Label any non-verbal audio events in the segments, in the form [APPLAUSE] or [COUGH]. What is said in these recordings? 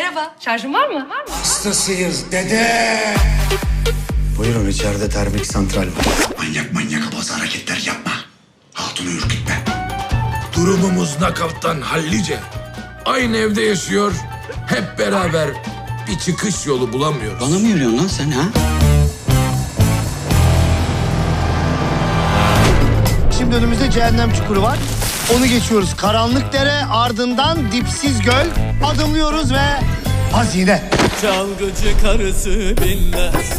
Merhaba. Şarjın var mı? Var mı? Hastasıyız dede. Buyurun içeride termik santral var. Manyak manyak abaz hareketler yapma. Hatunu ürkütme. Durumumuz nakavttan hallice. Aynı evde yaşıyor. Hep beraber bir çıkış yolu bulamıyoruz. Bana mı yürüyorsun lan sen ha? Şimdi önümüzde cehennem çukuru var. Onu geçiyoruz. Karanlık dere ardından dipsiz göl. Adımlıyoruz ve hazine. Çalgıcı karısı binmez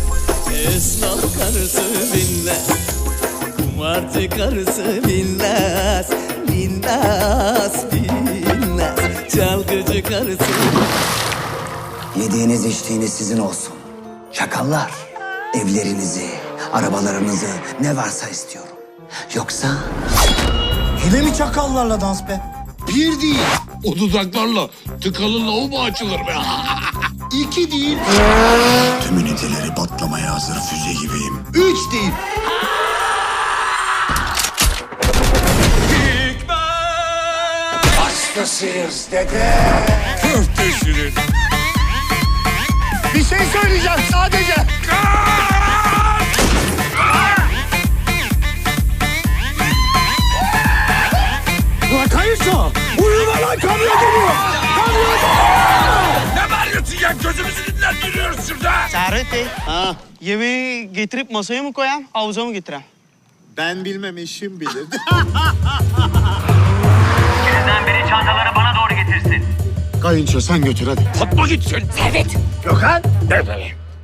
Esnaf karısı binmez Kumarcı karısı binmez Binmez, binmez Çalgıcı karısı Yediğiniz içtiğiniz sizin olsun. Çakallar. Evlerinizi, arabalarınızı ne varsa istiyorum. Yoksa Hele mi çakallarla dans be? Bir değil, O dudaklarla tıkalı lavabo açılır be. [LAUGHS] iki değil, Tüm üniteleri patlamaya hazır füze gibiyim. üç değil. Hastasıyız dede. Bir Kayınço! Uyuma lan kamyon geliyor! Ne bağırıyorsun ya? Gözümüzü dinlendiriyoruz şurada. Servet Bey, ha, yemeği getirip masaya mı koyayım, havuza mı getireyim? Ben bilmem eşim bilir. [LAUGHS] İkinizden biri çantaları bana doğru getirsin. Kayınço sen götür hadi. Fatma gitsin.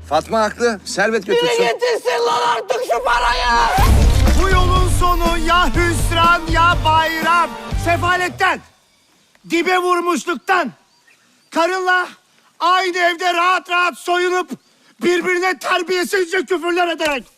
Fatma haklı. Servet götürsün. Bu yolun sonu ya hüsran ya bayram. Sefaletten, dibe vurmuşluktan, karınla aynı evde rahat rahat soyunup birbirine terbiyesizce küfürler ederek.